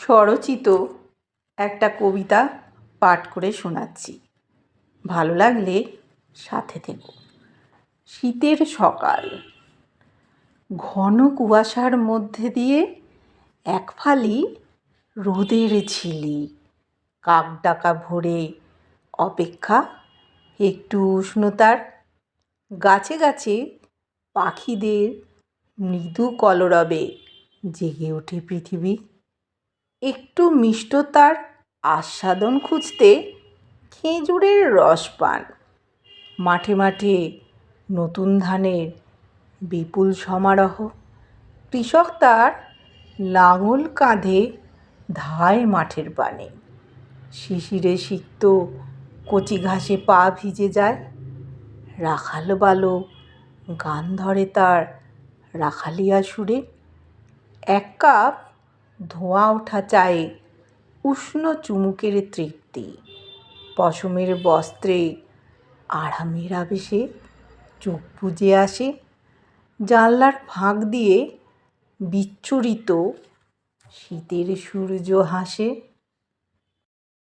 স্বরচিত একটা কবিতা পাঠ করে শোনাচ্ছি। ভালো লাগলে সাথে থেকো। শীতের সকাল। ঘন কুয়াশার মধ্যে দিয়ে এক ফালি রোদের ঝিলি। কাক ডাকা ভোরে অপেক্ষা একটু উষ্ণতার। গাছে গাছে পাখিদের মৃদু কলরবে জেগে ওঠে পৃথিবী। একটু মিষ্টতার আস্বাদন খুঁজতে খেজুরের রস পান। মাঠে মাঠে নতুন ধানের বিপুল সমারোহ। কৃষক তার লাঙল কাঁধে ধায় মাঠের পানে। শিশিরে সিক্ত কচি ঘাসে পা ভিজে যায়। রাখাল বালক গান ধরে তার রাখালিয়া সুরে। এক কাপ ধোঁয়া ওঠা চায়ে উষ্ণ চুমুকের তৃপ্তি। পশমের বস্ত্রে আরামের আবেশে চোখ বুজে আসে, জানলার ফাঁক দিয়ে বিচ্ছুরিত শীতের সূর্য হাসে।